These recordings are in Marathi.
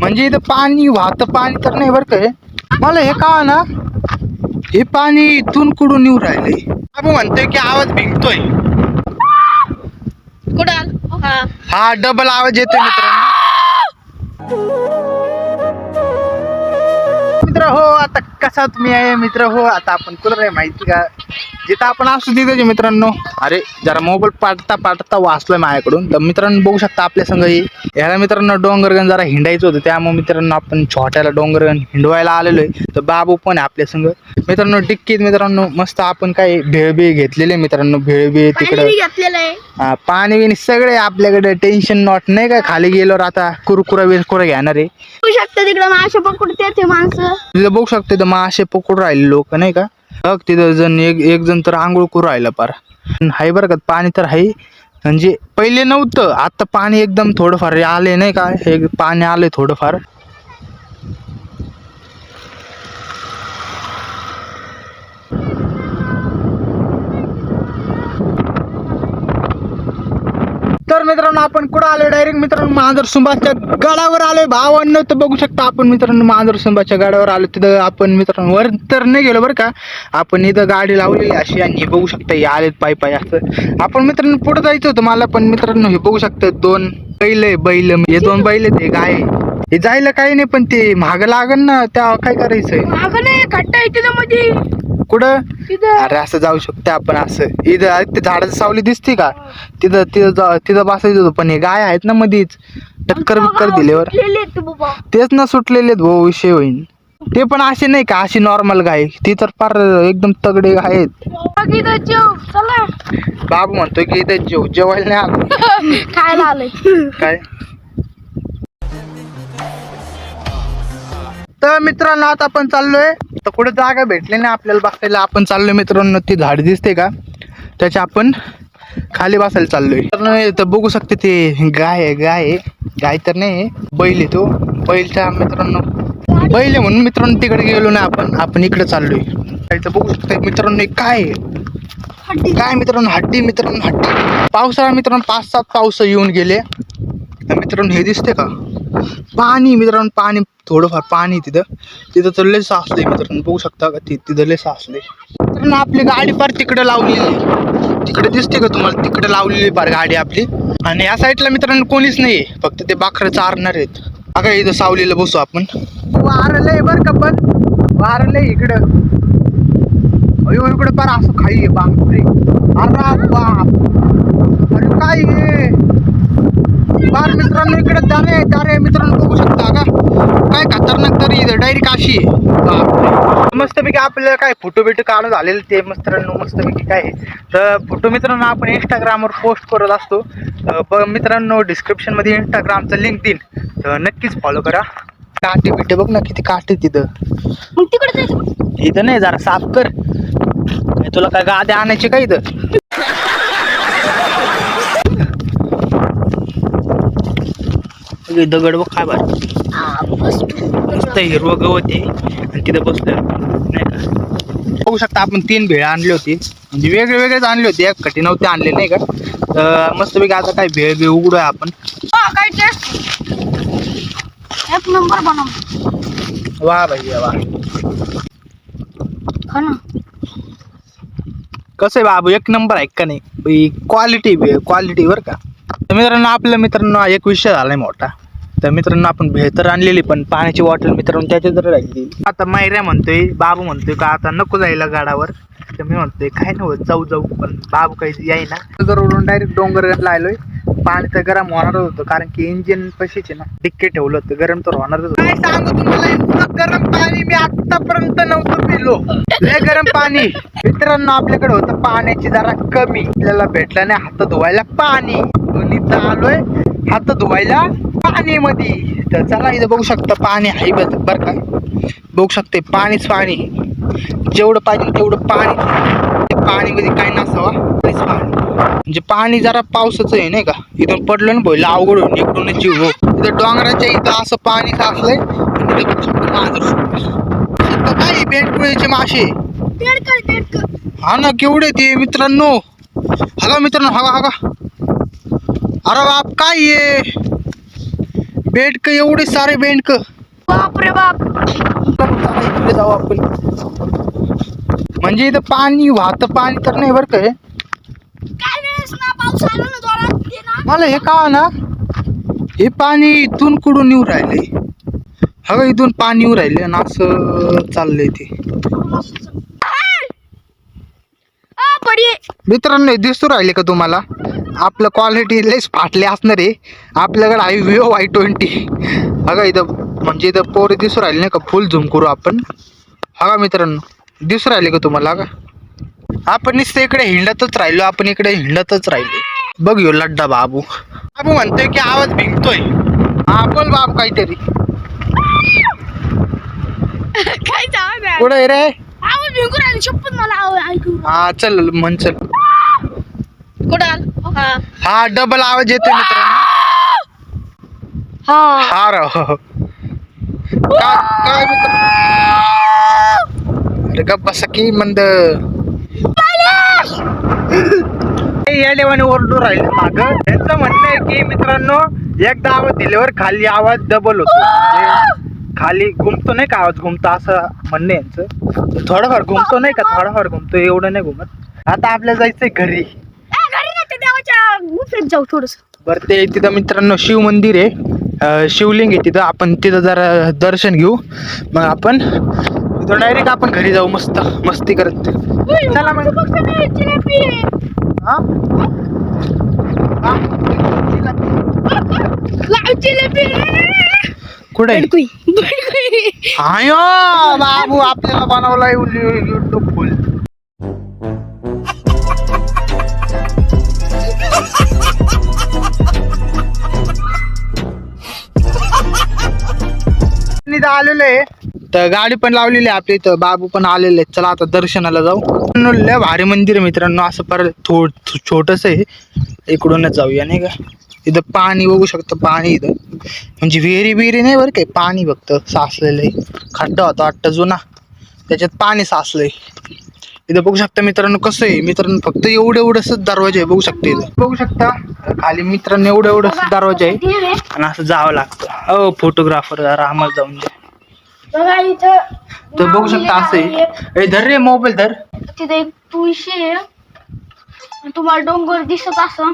म्हणजे इथं पाणी वाहत पाणी तर नाही बरं का हे. मला हे का ना हे पाणी इथून कुठून येऊ राहिले? बाबू म्हणतोय की आवाज भिंगतोय कुडाल हा. हा डबल आवाज येतोय मित्रांनो. कसा तुम्ही आहे मित्र? हो आता आपण कुठं आहे माहिती का? जिथं आपण असू तिथे मित्रांनो. अरे जरा मोबाईल पाठता पाठता वाचलोय माझ्याकडून. तर मित्रांनो बघू शकता आपल्या संग ही ह्याला मित्रांनो डोंगरगण जरा हिंडायचं होतं. त्यामुळे मित्रांनो आपण छोट्याला डोंगरगण हिंडवायला आलेलो आहे. तर बाबू पण आहे आपल्या संग मित्रांनो डिक्कीत मित्रांनो मस्त आपण काय भेळबी घेतलेले मित्रांनो. भेळबी तिकडं. पाणी बिणी सगळे आपल्याकडे टेन्शन नॉट नाही का खाली गेल्यावर आता कुरकुरा बिरकुरा घेणार आहे. शकता तिकडं मासे पकडते ते माणसं. तिथं बघू शकते तर मासे पकडून राहिले लोक नाही का? बघ तिथं जण एक एक जण तर आंघोळ करू राहिलं पार. हाय बरं का पाणी तर आहे म्हणजे पहिले नव्हतं आता पाणी एकदम थोडंफार आले नाही का? हे पाणी आले थोडंफार. मित्रांनो आपण कुठं आलोय? डायरेक्ट मित्रांनो मांजर सुंबाच्या गडावर आलोय. भावांना तर बघू शकता आपण मित्रांनो मांजर सुंबाच्या गडावर आलो. तिथं आपण मित्रांनो वर तर नाही गेलो बरं का. आपण इथं गाडी लावलेली अशी आणि हे बघू शकता हे आलेत पाय पाय असं. आपण मित्रांनो पुढे जायचं होतं मला पण मित्रांनो हे बघू शकता दोन बैल बैल. हे दोन बैल आहेत, गाय. हे जायला काही नाही पण ते महाग लागन ना त्या काय करायचंय? कुठं? अरे असं जाऊ शकते आपण असं. इथं ते झाडाची सावली दिसते का? तिथं तिथं जा- तिथं बसायचं होतं पण हे गाय आहेत ना मधीच. टक्कर बिक्कर दिल्यावर. तेच ना सुटलेले आहेत भाऊ विषय होईल ते पण असे नाही का अशी नॉर्मल गाय. ती तर फार एकदम तगडे गाय आहेत बाबू म्हणतोय की इथं जेव जेवायला नाही आलो. खायला आलंय. काय? तर मित्रांनो आता आपण चाललोय. तर कुठे जागा भेटली नाही आपल्याला बसायला आपण चाललोय मित्रांनो ती झाड दिसते का? त्याच्या आपण खाली बसायला चाललोय. तर बघू शकते ते गाय आहे गाय आहे. गाय तर नाही बैल आहे तो. बैलच्या मित्रांनो बैल आहे म्हणून मित्रांनो तिकडे गेलो ना आपण. आपण इकडे चाललोय. इथं बघू शकता. मित्रांनो काय काय मित्रांनो? हड्डी मित्रांनो हड्डी. पावसाळा मित्रांनो पाच सात पाऊस येऊन गेले. तर मित्रांनो हे दिसते का? पाणी मित्रांनो पाणी थोडंफार पाणी तिथं. तिथं तर लय साचले मित्रांनो बघू शकता का? ती तिथं लय साचले मित्रांनो आपली गाडी फार तिकडे लावलेली तिकडे दिसते का तुम्हाला? तिकडे लावलेली फार गाडी आपली. आणि या साईडला मित्रांनो कोणीच नाही फक्त ते बाखरं चारणार आहेत. अगं इथं सावलीला बसू आपण. वारलंय बरं का पण. वारलंय इकडं. अयो इकडे फार असं खाई आहे बापरे अरे बाप अरे काय आहे बार मित्रांनो इकडे दारे दारे मित्रांनो बघू शकता का? काय खतरनाक तरी डायरेक्ट अशी आहे. मस्तपैकी आपल्याला काय फोटो बिटो काढून झालेले ते मित्रांनो मस्तपैकी काय. तर फोटो मित्रांनो आपण इंस्टाग्रामवर पोस्ट करत असतो. ब मित्रांनो डिस्क्रिप्शनमध्ये इंस्टाग्रामचं लिंक देईन. तर नक्कीच फॉलो करा. काटे बिटे बघ ना किती काटे तिथं. तिकडे इथं नाही जरा साफ कर. तुला काय गाद्या आणायची का इथं? हे दगड बघ काय बार हा. मस्त हिरवं गवत आहे. आणि तिथं बसलोय आपण, नाही का? बघू शकता आपण तीन भेळ आणली होती. म्हणजे वेगळे वेगळेच आणले होते एक कठी नव्हते आणले नाही का? तर मस्तपैकी आता काय भेळ भेळ उघडूया आपण. काय टेस्ट एक नंबर बनव. वा भाई वा कसं आहे बाबू एक नंबर आहे का नाही? क्वालिटी क्वालिटी बरं का. तर मित्रांनो आपल्या मित्रांनो एक विषय झालाय मोठा. तर मित्रांनो आपण भेळ तर आणलेली पण पाण्याची बॉटल मित्रांनो त्याच्यात राहिली. आता मैऱ्या म्हणतोय बाबू म्हणतोय का आता नको जायला गाडावर. तर मी म्हणतोय काय नव्हतं जाऊ जाऊ पण बाबू काही यायना गरवरून डायरेक्ट डोंगर लायलोय. पाणी तर गरम होणारच होतं कारण की इंजिन पशीचे ना डिक्के ठेवलं होतं गरम तर होणारच होतं. काय सांगू तुम्हाला गरम पाणी मी आतापर्यंत नव्हतं पिलो. लय गरम पाणी. मित्रांनो आपल्याकडे होतं पाण्याची जरा कमी. आपल्याला भेटलं नाही हात धुवायला पाणी. दोन्ही आलोय हात धुवायला पाणी मध्ये तर चला इथं बघू शकता पाणी आहे बरं बरं का? बघू शकते पाणीच पाणी. जेवढं पाहिजे तेवढं पाणी. पाणीमध्ये काय नसावा? तेच पाणी. म्हणजे पाणी जरा पावसाचं आहे नाही का? इथून पडलं ना बोल अवघड होईल इकडून जीव. हो इथं डोंगराच्या इथं असं पाणी साचलंय. आणि इथं बघू शकता मांजर काय बेटकुळीचे मासे? हा ना केवढे ते मित्रांनो. हगा मित्रांनो हगा हगा. अरे बाप काय ये बेडक एवढे सारे बेंडक. बाप रे बाप. इकडे जाऊ आपण म्हणजे इथं पाणी वाहत पाणी तर नाही बरं काय ना ना ना? मला हे का ना. हे पाणी इथून कुठून येऊ राहिले? हा इथून पाणी येऊ राहिले आणि असं चाललंय ते. आ पडी मित्रांनो हे दिसू राहिले का तुम्हाला? आपलं क्वालिटी लयच फाटले असणार आहे. आपल्याकडे आहे विवो वाय ट्वेंटी हा इथं म्हणजे इथं पोरे दिसू राहिले नाही का? फुल झूम करू आपण. हा मित्रांनो दिसू राहिले का तुम्हाला? का आपण नुसतं इकडे हिंडतच राहिलो आपण इकडे हिंडतच राहिलो. बघ यो लड्डा बाबू. बाबू म्हणतोय की आवाज भिंगतोय हा बोल बाबू काहीतरी. कुठं रे? आवाज भिंकू राहिली शपथ मला ऐकू हा चल म्हण चल. कुठं आलं? हा. हा डबल आवाज येतोय मित्रांनो. हा. हा राव. काय काय मित्र अरे गप्प बसा की मंद. हे या देवाने ओरडू राहिले माग. त्यांचं म्हणणं आहे की मित्रांनो एकदा आवाज दिल्यावर खाली आवाज डबल होतो. म्हणजे खाली घुमतो नाही का? आवाज घुमतो असं म्हणणं यांचं. थोडाफार घुमतो नाही का? थोडाफार घुमतो एवढं नाही घुमत. आता आपल्याला जायचंय घरी. गुफेत जाऊ थोडस. बरं ते तिथं मित्रांनो शिव मंदिर आहे. शिवलिंग आहे तिथं. आपण तिथं जरा दर्शन घेऊ. मग आपण तिथं डायरेक्ट आपण घरी जाऊ मस्त. मस्ती करत. चला मग. हा? कुठे आयो बाबू आपल्याला बनवलाय युट्यूब फुल. आलेलो आहे. तर गाडी पण लावलेली आहे आपल्या इथं. बाबू पण आलेले आहेत. चला आता दर्शनाला जाऊ. लय भारी मंदिर आहे मित्रांनो. असं परत थोड छोटस आहे. इकडूनच जाऊया नाही का? इथं पाणी बघू शकतो पाणी इथं. म्हणजे विहिरी विहिरी नाही बरं काय पाणी फक्त साचलेलं आहे खड्डा होता वाटतं जुना. त्याच्यात पाणी साचलंय. इथं बघू शकता मित्रांनो कसं आहे. मित्रांनो फक्त एवढं एवढंच दरवाजा आहे. बघू शकता इथं. बघू शकता. खाली मित्रांनो एवढं एवढंच दरवाजा आहे. आणि असं जावं लागतं. हो फोटोग्राफर जरा आम्हाला जाऊन द्या. तर बघू शकता असं आहे. धर रे मोबाईल धर. तिथे एक तुळशी आहे. तुम्हाला डोंगर दिसत असं.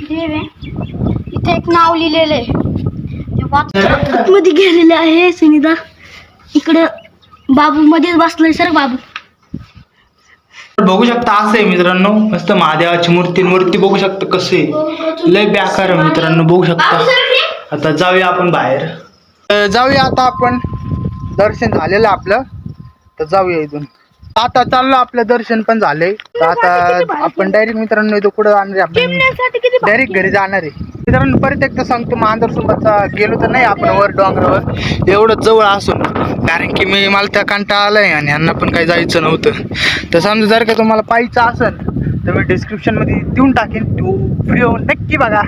देव आहे इथे एक नाव लिहिलेलं आहे ते वाच मध्ये गेलेले आहे सुनिता. इकडं बाबू मध्येच बसलोय सर बाबू. बघू शकता असं आहे मित्रांनो. मस्त महादेवाची मूर्ती मूर्ती बघू शकता कसे लय बेकार आहे मित्रांनो बघू शकता. आता जाऊया आपण बाहेर. जाऊया आता आपण. दर्शन झालेलं आपलं. तर जाऊया इथून. आता चाललो आपलं दर्शन पण झालंय. तर आता आपण डायरेक्ट मित्रांनो इथं कुठं जाणार आहे आपण? डायरेक्ट घरी जाणार आहे. मित्रांनो परत एकदा सांगतो मांजर सोबतचा गेलो तर नाही आपण वर डोंगरावर. एवढं जवळ असून. कारण की मी मला त्या कंटाळा आलाय आणि यांना पण काही जायचं नव्हतं. तर समजा जर का तुम्हाला पाहिजे असेल तर मी डिस्क्रिप्शनमध्ये देऊन टाकेन. तो व्हिडिओ नक्की बघा.